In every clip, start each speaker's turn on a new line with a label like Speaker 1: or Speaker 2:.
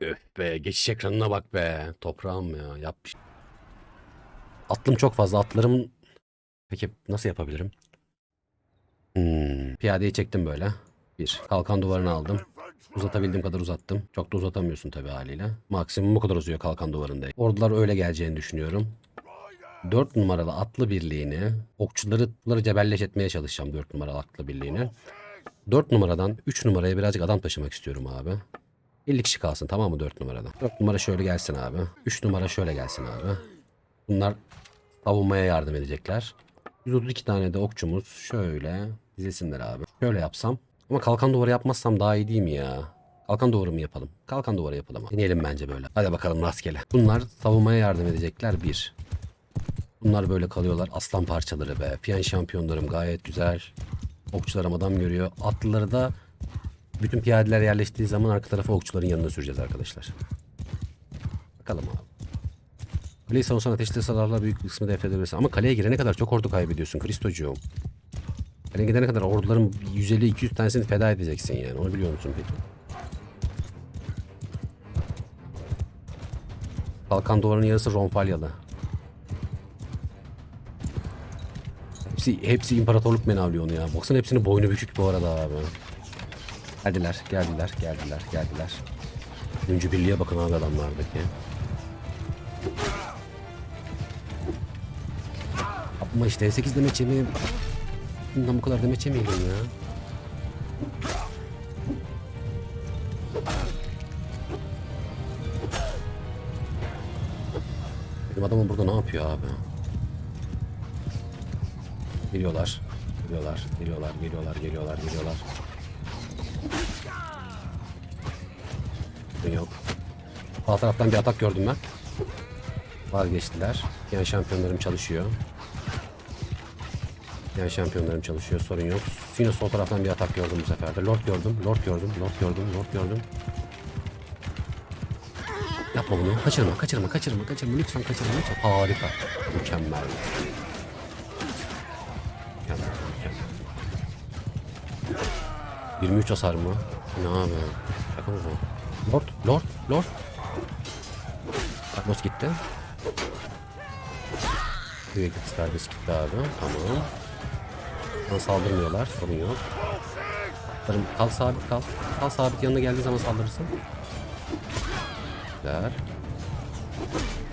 Speaker 1: Öf be geçiş ekranına bak be. Toprağım ya yapmış. Atlım çok fazla. Atlarımın... Peki nasıl yapabilirim? Hmm. Piyadeyi çektim böyle. Bir. Kalkan duvarını aldım. Uzatabildiğim kadar uzattım. Çok da uzatamıyorsun tabii haliyle. Maksimum bu kadar uzuyor kalkan duvarında. Ordular öyle geleceğini düşünüyorum. 4 numaralı atlı birliğini, okçuları cebelleş etmeye çalışacağım 4 numaralı atlı birliğini. 4 numaradan 3 numaraya birazcık adam taşımak istiyorum abi. 50 kişi kalsın tamam mı 4 numarada? 4 numara şöyle gelsin abi. 3 numara şöyle gelsin abi. Bunlar savunmaya yardım edecekler. 132 tane de okçumuz şöyle dizesinler abi. Şöyle yapsam. Ama kalkan duvarı yapmazsam daha iyi değil mi ya? Kalkan duvarı mı yapalım? Kalkan duvarı yapalım. Deneyelim bence böyle. Hadi bakalım rastgele. Bunlar savunmaya yardım edecekler. Bir. Bunlar böyle kalıyorlar. Aslan parçaları be. Fiyan şampiyonlarım gayet güzel. Okçularım adam görüyor. Atlıları da bütün piyadeler yerleştiği zaman arka tarafa okçuların yanına süreceğiz arkadaşlar. Bakalım abi. Kaleyi savunsan ateşli sararla büyük kısmı defnedebilirsin. Ama kaleye girene kadar çok ordu kaybediyorsun Kristocuğum. Kaleye gidene kadar orduların 150-200 tanesini feda edeceksin yani. Onu biliyor musun peki? Kalkan duvarının yarısı Ronfalyalı. Hepsi, hepsi imparatorluk menavliyor onu ya. Baksana hepsinin boynu bükük bu arada abi. Geldiler, geldiler, geldiler, geldiler. Üçüncü birliğe bakın abi adamlardaki. Ama işte 8 demeç yemeği... Bundan bu kadar demeç yemeyelim ya. Benim adamım burada ne yapıyor abi? Geliyorlar. Geliyorlar, geliyorlar, geliyorlar, geliyorlar, geliyorlar. Yok. Sağ taraftan bir atak gördüm ben. Vazgeçtiler. Yani şampiyonlarım çalışıyor. Yani şampiyonlarım çalışıyor sorun yok. Yine sol taraftan bir atak gördüm bu sefer de. Lord gördüm, Lord gördüm, Lord gördüm, Lord gördüm. Yapma bunu. Kaçırma, kaçırma, kaçırma, kaçırma. Lütfen kaçırma, lütfen. Harika. Mükemmel. Mükemmel, mükemmel. 23 hasar mı? Ne abi? Şaka mı bu? Lord, Lord, Lord. Atmos gitti. Kız kardeş gitti abi. Tamam. Bana saldırmıyorlar. Sorun yok. Atlarım, kal sabit kal. Kal sabit yanına geldiği zaman saldırırsın. Güzel.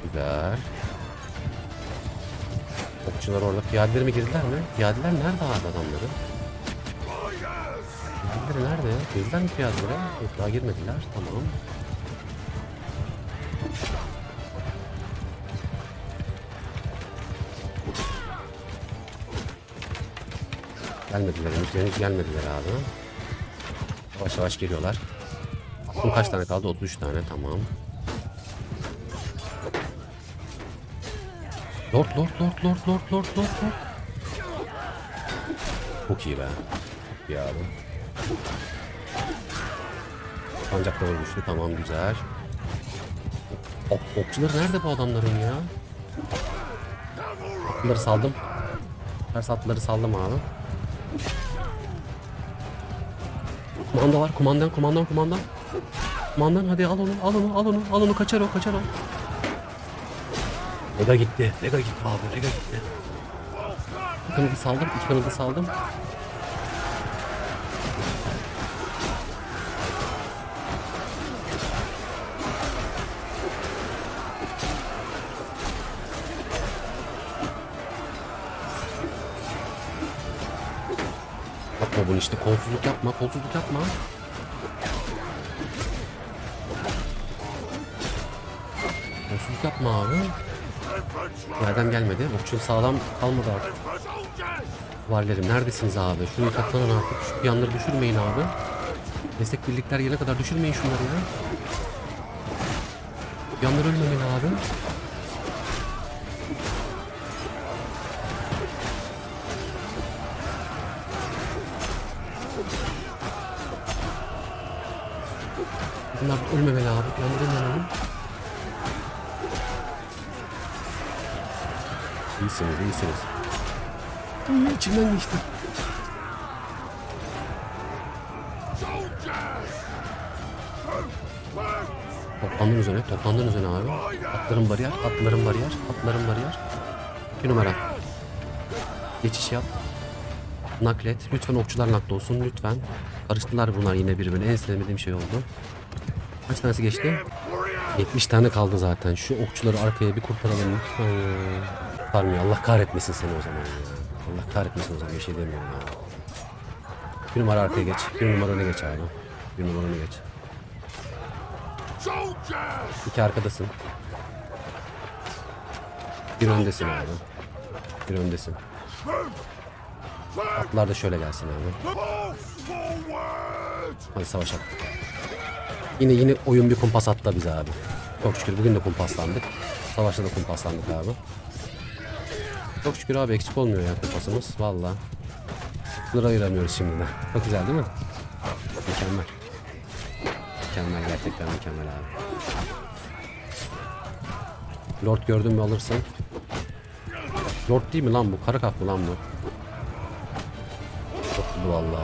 Speaker 1: Güzel. Okçular orada. Piyadeleri mi girdiler mi? Piyadeler nerede abi adamları? Nerede ya? Girdiler mi piyadelere? Yok daha girmediler. Tamam. Gelmediler henüz gelmediler abi. Yavaş yavaş geliyorlar. Aklım kaç tane kaldı? 33 tane tamam. Lord lord lord lord lord lord lord lord. Çok iyi be. Çok iyi abi. Sancak da ölmüştü tamam güzel. Ok, okçuları nerede bu adamların ya? Atlıları saldım. Ters atlıları saldım abi. Kumanda var. Kumandan, kumandan, kumandan. Kumandan hadi al onu, al onu, al onu, al onu. Kaçar o, kaçar o. Vega gitti. Vega gitti abi, Vega gitti. Bir kanadı saldım, iki kanadı saldım. Bunu işte kolsuzluk yapma, kolsuzluk yapma. Kolsuzluk yapma abi. Nereden gelmedi? Okçu sağlam kalmadı artık. Varlerim neredesiniz abi? Şuraya katlanın artık. Şu yanları düşürmeyin abi. Destek birlikler gelene kadar düşürmeyin şunları ya. Yanlar ölmemeli abi. Bunlar ölmemeli abi. Yanlar ölmemeli. İyisiniz, iyisiniz. Uy, içimden geçti. Toplandın üzerine, toplandın üzerine abi. Atların bariyer, atların bariyer, atların bariyer. Bir numara. Geçiş yap. Naklet. Lütfen okçular nakli olsun lütfen. Karıştılar bunlar yine birbirine. En sevmediğim şey oldu. Kaç tanesi geçti? 70 tane kaldı zaten. Şu okçuları arkaya bir kurtaralım lütfen ya. Kurtarmıyor. Allah kahretmesin seni o zaman ya. Allah kahretmesin o zaman bir şey demiyorum ya. Bir numara arkaya geç. Bir numara öne geç abi. Bir numara öne geç. İki arkadasın. Bir öndesin abi. Bir öndesin. Atlar da şöyle gelsin abi. Hadi savaşalım. Yine yine oyun bir kumpas attı bize abi. Çok şükür bugün de kumpaslandık. Savaşta da kumpaslandık abi. Çok şükür abi eksik olmuyor ya kumpasımız. Valla. Sınır ayıramıyoruz şimdi de. Çok güzel değil mi? Mükemmel. Mükemmel gerçekten mükemmel abi. Lord gördün mü alırsın. Lord değil mi lan bu? Kara kap mı lan bu? Çok valla.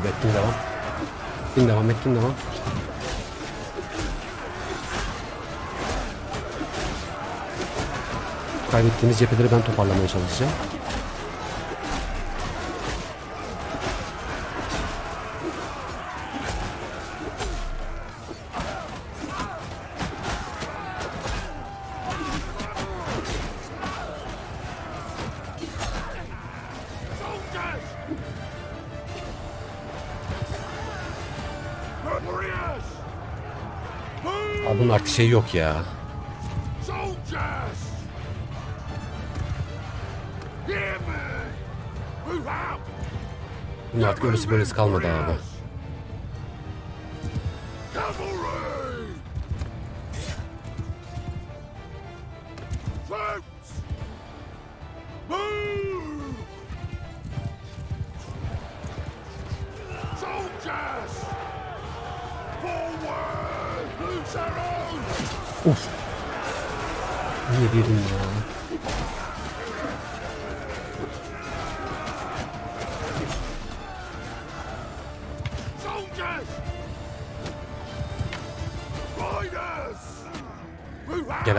Speaker 1: Abi etkin devam. Etkin devam, etkin devam. Kaybettiğimiz cepheleri ben toparlamaya çalışacağım. Şey yok ya. Bunun artık öylesi böylesi kalmadı abi.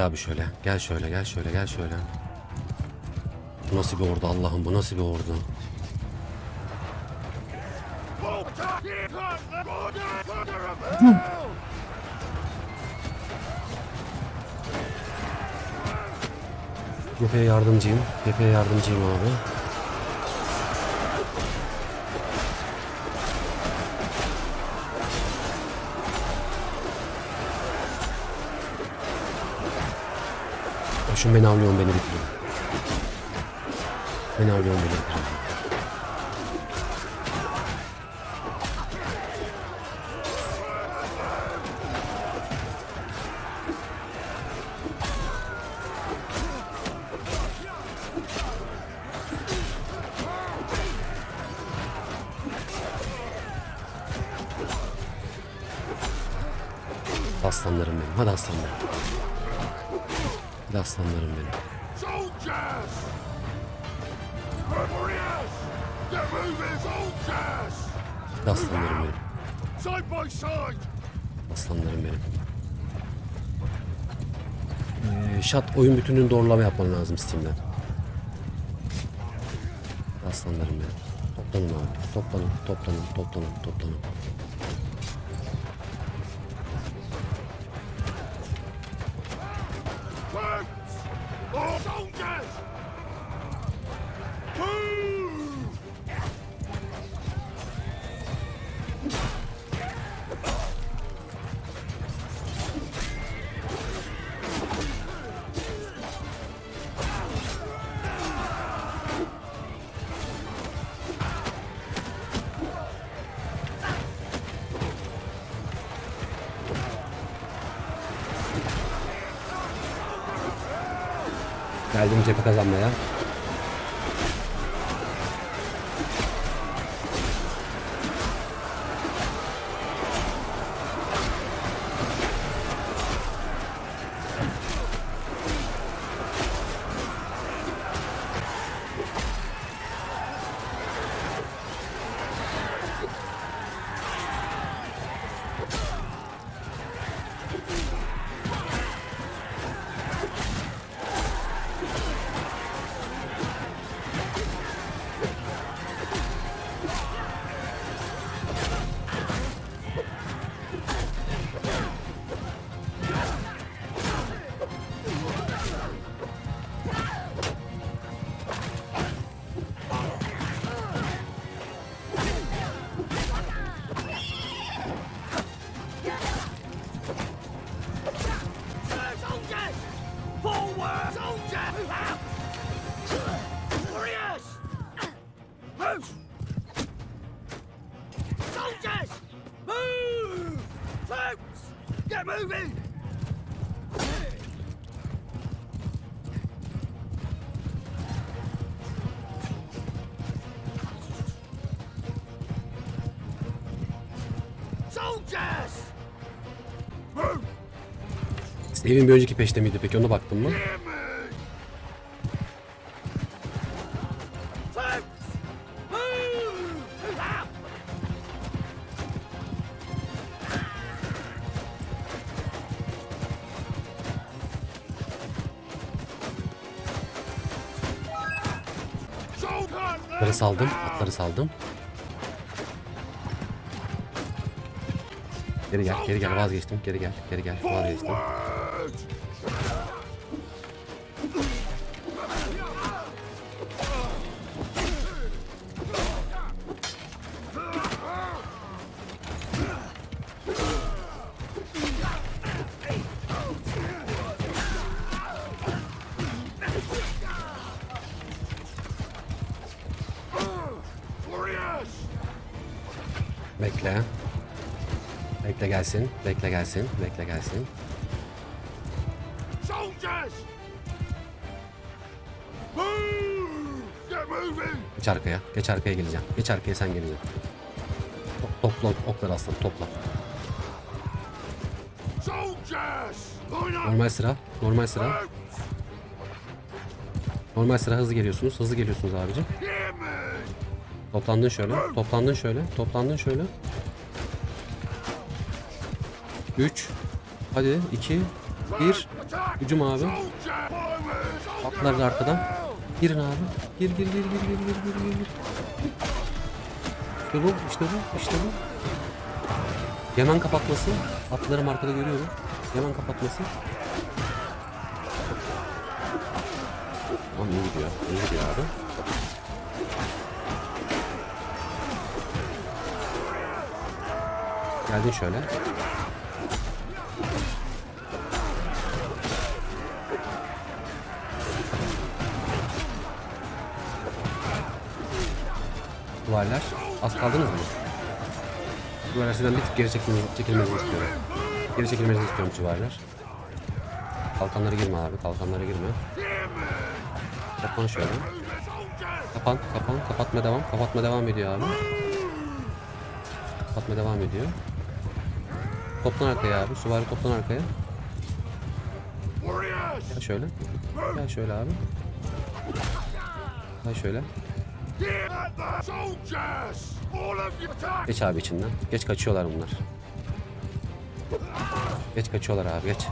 Speaker 1: Abi şöyle. Gel şöyle, gel şöyle, gel şöyle. Bu nasıl bir ordu Allah'ım bu nasıl bir ordu? Cepheye yardımcıyım. Cepheye yardımcıyım abi. Şu beni avlıyorsun beni bitiriyor. Beni avlıyorsun beni bitiriyor. Aslanlarım benim. Hadi aslanlarım. Hadi aslanlarım benim. Hadi aslanlarım benim. Aslanlarım benim. Ee, şat oyun bütününü doğrulama yapman lazım Steam'den. Aslanlarım benim. Toplanın abi. Toplanın, toplanın, toplanın, toplanın. Geldim cephe kazanmaya. Steve'in bir önceki peşte miydi peki ona baktın mı? Atları saldım. Atları saldım. Geri gel, geri gel vazgeçtim. Geri gel, geri gel vazgeçtim. Bekle. Bekle gelsin, bekle gelsin, bekle gelsin. Geç arkaya, geç arkaya geleceğim. Geç arkaya sen geleceksin. To- topla okları aslan, topla. Normal sıra, normal sıra. Normal sıra hızlı geliyorsunuz, hızlı geliyorsunuz abicim. Toplandın şöyle, toplandın şöyle, toplandın şöyle. 3 Hadi 2 1 Hücum abi. Atlar da arkadan. Girin abi. Gir gir gir gir gir gir gir gir. İşte bu, işte bu, işte bu. Yaman kapatması. Atlarım arkada görüyorum. Yaman kapatması. Lan iyi gidiyor. İyi gidiyor abi. Geldin şöyle. Duvarlar. Az kaldınız mı? Duvarlar sizden bir tık geri çekilmenizi, çekilmenizi istiyorum. Geri çekilmenizi istiyorum duvarlar. Kalkanlara girme abi. Kalkanlara girme. Kapan şöyle. Kapan, kapan. Kapatma devam. Kapatma devam ediyor abi. Kapatma devam ediyor. Toplan arkaya abi. Suvari toplan arkaya. Gel şöyle. Gel şöyle abi. Gel şöyle. Geç abi içinden. Geç kaçıyorlar bunlar. Geç kaçıyorlar abi geç.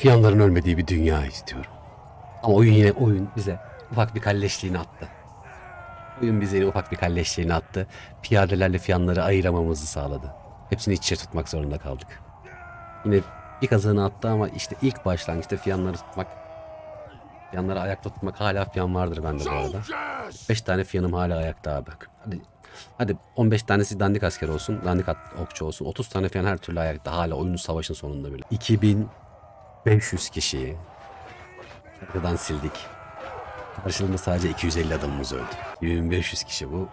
Speaker 1: Fiyanların ölmediği bir dünya istiyorum. Ama oyun yine oyun bize ufak bir kalleşliğini attı. Oyun bize yine ufak bir kalleşliğini attı. Piyadelerle fiyanları ayıramamızı sağladı. Hepsini iç içe tutmak zorunda kaldık. Yine bir kazığını attı ama işte ilk başlangıçta fiyanları tutmak Yanları ayakta tutmak hala fiyan vardır bende bu arada.
Speaker 2: Soldiers!
Speaker 1: 5 tane fiyanım hala ayakta abi. Hadi, hadi 15 tanesi dandik asker olsun. Dandik okçu olsun. 30 tane fiyan her türlü ayakta. Hala oyunun savaşın sonunda bile. 2500 kişiyi haritadan sildik. Karşılığında sadece 250 adamımız öldü. 2500 kişi bu.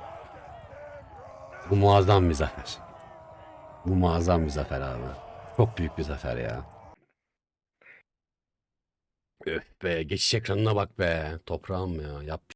Speaker 1: Bu muazzam bir zafer. Bu muazzam bir zafer abi. Çok büyük bir zafer ya. Öf be geçiş ekranına bak be. Toprağım ya. Yap